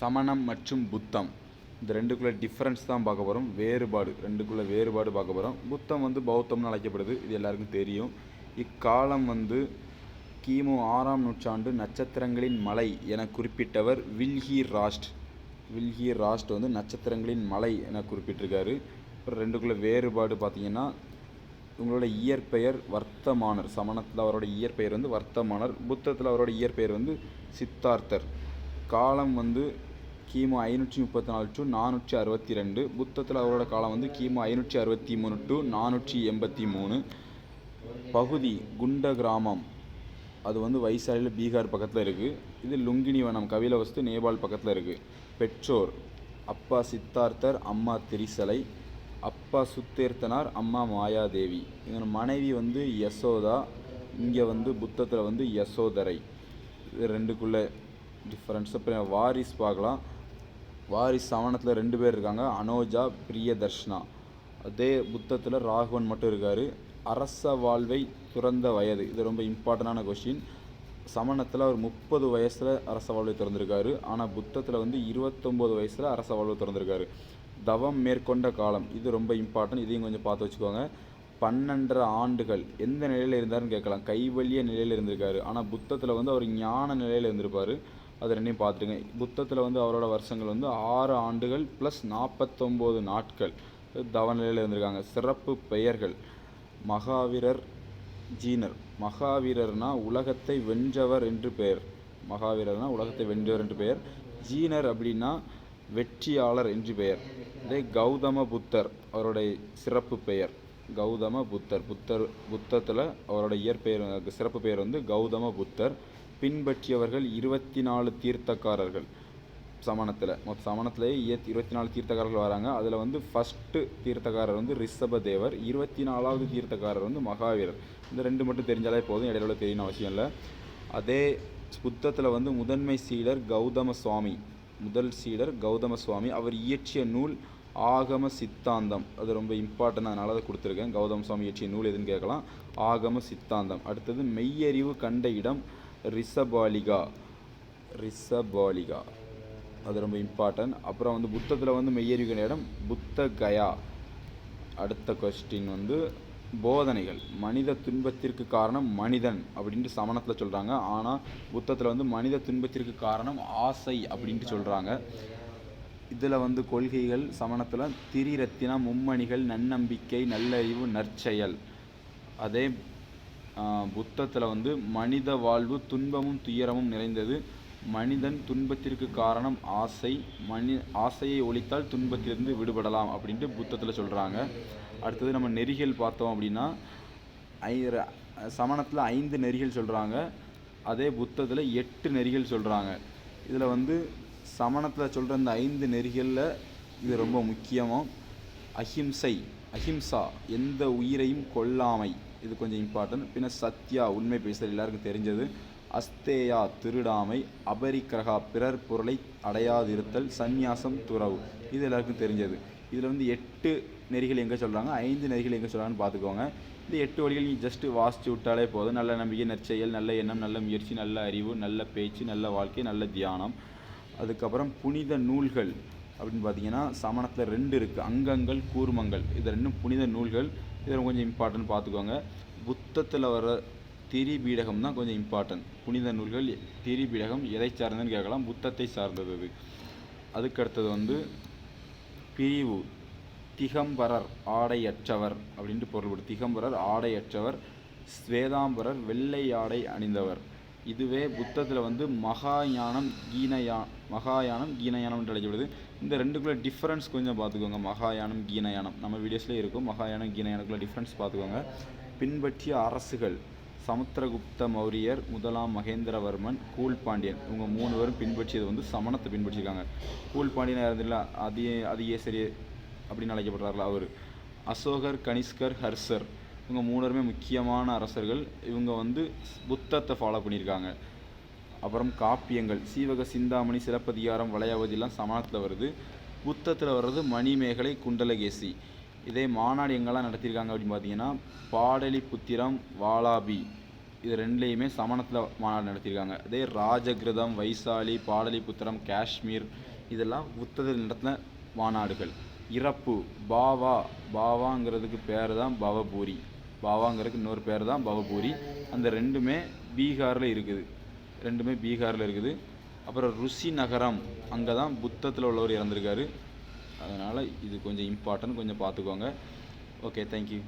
சமணம் மற்றும் புத்தம். இந்த ரெண்டுக்குள்ளே டிஃப்ரென்ஸ் தான் பார்க்க போகிறோம் வேறுபாடு. ரெண்டுக்குள்ளே வேறுபாடு பார்க்க போகிறோம் புத்தம் வந்து பௌத்தம்னு அழைக்கப்படுது. இது எல்லாருக்கும் தெரியும். இக்காலம் வந்து கிமு ஆறாம் நூற்றாண்டு நட்சத்திரங்களின் மலை என குறிப்பிட்டவர் வில்ஹி ராஸ்ட் வில்ஹி ராஸ்ட் வந்து நட்சத்திரங்களின் மலை என குறிப்பிட்டிருக்காரு. அப்புறம் ரெண்டுக்குள்ளே வேறுபாடு பார்த்தீங்கன்னா உங்களோட இயற்பெயர் வர்த்தமானர். சமணத்தில் அவரோட இயற்பெயர் வந்து வர்த்தமானர். புத்தத்தில் அவரோட இயற்பெயர் வந்து சித்தார்த்தர். காலம் வந்து கிமு ஐநூற்றி முப்பத்தி நாலு டு நானூற்றி அறுபத்தி ரெண்டு. புத்தத்தில் அவரோட காலம் வந்து கிமு ஐநூற்றி அறுபத்தி மூணு டு நானூற்றி எண்பத்தி மூணு. பகுதி குண்ட கிராமம். அது வந்து வைசாலியில் பீகார் பக்கத்தில் இருக்குது இது லுங்கினி வனம் கபிலவஸ்து நேபாள் பக்கத்தில் இருக்குது பெற்றோர் அப்பா சித்தார்த்தர் அம்மா திரிசலை அப்பா சுத்தீர்த்தனார் அம்மா மாயாதேவி. இவங்க மனைவி வந்து யசோதா இங்கே வந்து புத்தத்தில் வந்து யசோதரை. இது ரெண்டுக்குள்ளே டிஃப்ரென்ஸ் அப்புறம் வாரிஸ் பார்க்கலாம். வாரிஸ் சவணத்தில் ரெண்டு பேர் இருக்காங்க. அனோஜா பிரியதர்ஷனா. அதே புத்தத்தில் ராகவன் மட்டும் இருக்கார். அரச வாழ்வை துறந்த வயது. இது ரொம்ப இம்பார்ட்டண்டான கொஷின் சமணத்தில் அவர் முப்பது வயசில் அரச வாழ்வை திறந்திருக்காரு. ஆனால் புத்தத்தில் வந்து இருபத்தொம்போது வயசில் அரச வாழ்வை திறந்திருக்காரு. தவம் மேற்கொண்ட காலம். இது ரொம்ப இம்பார்ட்டன்ட். இதையும் கொஞ்சம் பார்த்து வச்சுக்கோங்க. பன்னெண்டரை ஆண்டுகள். எந்த நிலையில் இருந்தாருன்னு கேட்கலாம். கைவழிய நிலையில் இருந்திருக்காரு. ஆனால் புத்தத்தில் வந்து அவர் ஞான நிலையில் இருந்திருப்பார். அது ரெண்டையும் பார்த்துருங்க புத்தத்தில் வந்து அவரோட வருஷங்கள் வந்து ஆறு ஆண்டுகள் ப்ளஸ் நாற்பத்தொம்போது நாட்கள். தவநிலையில் இருந்திருக்காங்க. சிறப்பு பெயர்கள். மகாவீரர் ஜீனர். மகாவீரர்னா உலகத்தை வென்றவர் என்று பெயர். மகாவீரர்னா உலகத்தை வென்றவர் என்று பெயர். ஜீனர் அப்படின்னா வெற்றியாளர் என்று பெயர். இதே கௌதம புத்தர் அவருடைய சிறப்பு பெயர். கௌதம புத்தர். புத்தர் புத்தத்தில் அவரோட இயற்பெயர் சிறப்பு பெயர் வந்து கௌதம புத்தர். பின்பற்றியவர்கள் இருபத்தி நாலு தீர்த்தக்காரர்கள். சமணத்தில். மொத்த சமணத்திலேயே இய- இருபத்தி நாலு தீர்த்தக்காரர்கள் வராங்க. அதில் வந்து ஃபஸ்ட்டு தீர்த்தக்காரர் வந்து ரிஷபதேவர் இருபத்தி நாலாவது தீர்த்தக்காரர் வந்து மகாவீரர். இந்த ரெண்டு மட்டும் தெரிஞ்சாலே போதும் இடையில உள்ள தெரியணும் அவசியம் இல்லை. அதே புத்தத்தில் வந்து முதன்மை சீடர் கௌதம சுவாமி. முதல் சீடர் கௌதம சுவாமி. அவர் இயற்றிய நூல் ஆகம சித்தாந்தம். அது ரொம்ப இம்பார்ட்டன்ட் அதனால் அதை கொடுத்துருக்கேன். கௌதம சுவாமி இயற்றிய நூல் எதுன்னு கேட்கலாம். ஆகம சித்தாந்தம். அடுத்தது மெய்யறிவு கண்ட இடம் ரிஷபாலிகா. ரிஷபாலிகா. அது ரொம்ப இம்பார்ட்டன்ட் அப்புறம் வந்து புத்தத்தில் வந்து மெய்யறிவு இடம் புத்த கயா அடுத்த கொஸ்டின் வந்து போதனைகள். மனித துன்பத்திற்கு காரணம் மனிதன் அப்படின்ட்டு சமணத்தில் சொல்கிறாங்க ஆனால் புத்தத்தில் வந்து மனித துன்பத்திற்கு காரணம் ஆசை அப்படின்ட்டு சொல்கிறாங்க இதில் வந்து கொள்கைகள் சமணத்தில் திரிரத்தினா மும்மணிகள் நன்னம்பிக்கை நல்லறிவு நற்செயல். அதே புத்தத்தில் வந்து மனித வாழ்வு துன்பமும் துயரமும் நிறைந்தது. மனிதன் துன்பத்திற்கு காரணம் ஆசை. மனி ஆசையை ஒழித்தால் துன்பத்திலிருந்து விடுபடலாம் அப்படின்ட்டு புத்தத்தில் சொல்கிறாங்க அடுத்தது நம்ம நெறிகள் பார்த்தோம் அப்படின்னா ஐ சமணத்தில் ஐந்து நெறிகள் சொல்கிறாங்க அதே புத்தத்தில் எட்டு நெறிகள் சொல்கிறாங்க இதில் வந்து சமணத்தில் சொல்கிற இந்த ஐந்து நெறிகளில் இது ரொம்ப முக்கியமாக அஹிம்சை அஹிம்சா எந்த உயிரையும் கொல்லாமை. இது கொஞ்சம் இம்பார்ட்டன்ட் பின்ன சத்யா உண்மை பேசுதல் எல்லாருக்கும் தெரிஞ்சது. அஸ்தேயா திருடாமை அபரிக்கிரகா பிறர் பொருளை அடையாதிருத்தல் சந்நியாசம் துறவு. இது எல்லாருக்கும் தெரிஞ்சது. இதில் வந்து எட்டு நெறிகள் எங்கே சொல்கிறாங்க ஐந்து நெறிகள் எங்கே சொல்கிறாங்கன்னு பார்த்துக்கோங்க இந்த எட்டு வழிகள் நீ ஜஸ்ட்டு வாசித்து விட்டாலே போதும். நல்ல நம்பிக்கை நற்செயல் நல்ல எண்ணம் நல்ல முயற்சி நல்ல அறிவு நல்ல பேச்சு நல்ல வாழ்க்கை நல்ல தியானம். அதுக்கப்புறம் புனித நூல்கள் அப்படின்னு பார்த்தீங்கன்னா சமணத்தில் ரெண்டு இருக்குது அங்கங்கள் கூர்மங்கள். இது ரெண்டும் புனித நூல்கள். இதில் கொஞ்சம் இம்பார்ட்டன்ட் பார்த்துக்கோங்க. புத்தத்தில் வர திரிபீடகம் தான் கொஞ்சம் இம்பார்ட்டன்ட் புனித நூல்கள் திரிபீடகம் எதை சார்ந்ததுன்னு கேட்கலாம். புத்தத்தை சார்ந்தது அது. அதுக்கடுத்தது வந்து பிரிவு. திகம்பரர் ஆடையற்றவர் அப்படின்ட்டு பொருள்படும் திகம்பரர் ஆடையற்றவர் ஸ்வேதாம்பரர் வெள்ளை ஆடை அணிந்தவர். இதுவே புத்தத்தில் வந்து மகாயானம் கீனயா மகாயானம் கீனயானம் என்று அழைக்கப்படுது. இந்த ரெண்டுக்குள்ள டிஃப்ரென்ஸ் கொஞ்சம் பார்த்துக்கோங்க. மகாயானம் கீனயானம். நம்ம வீடியோஸ்லேயே இருக்கும். மகாயானம் கீனயானக்குள்ள டிஃப்ரென்ஸ் பார்த்துக்கோங்க. பின்பற்றிய அரசுகள் சமுத்திரகுப்த மௌரியர் முதலாம் மகேந்திரவர்மன் கூழ்பாண்டியன். இவங்க மூணு பேரும் பின்பற்றியது வந்து சமணத்தை பின்பற்றிருக்காங்க கூழ்பாண்டியன் இருந்தில்ல அதிய அதிகேசரி அப்படின்னு அழைக்கப்படுறாருல அவர். அசோகர் கனிஷ்கர் ஹர்சர் இவங்க மூணருமே முக்கியமான அரசர்கள். இவங்க வந்து புத்தத்தை ஃபாலோ பண்ணியிருக்காங்க. அப்புறம் காப்பியங்கள். சீவக சிந்தாமணி சிலப்பதிகாரம் வளையாவதிலாம் சமணத்தில் வருது. புத்தத்தில் வர்றது மணிமேகலை குண்டலகேசி. இதே மாநாடு எங்கெல்லாம் நடத்தியிருக்காங்க அப்படின்னு பார்த்தீங்கன்னா பாடலிபுத்திரம் வாலாபி. இது ரெண்டுலேயுமே சமணத்தில் மாநாடு நடத்தியிருக்காங்க. அதே ராஜகிருதம் வைசாலி பாடலிபுத்திரம் காஷ்மீர் இதெல்லாம் புத்தத்தில் நடத்தின மாநாடுகள். இறப்பு பாவா. பாவாங்கிறதுக்கு பேர் தான் பவபூரி. பாவாங்கிறதுக்கு இன்னொரு பேர் தான் பவபூரி அந்த ரெண்டுமே பீகாரில் இருக்குது. ரெண்டுமே பீகாரில் இருக்குது. அப்புறம் ருசி நகரம் அங்கே தான் புத்தத்தில் உள்ளவர் இறந்துருக்காரு. அதனால் இது கொஞ்சம் இம்பார்ட்டன்ட் கொஞ்சம் பார்த்துக்கோங்க. Okay thank you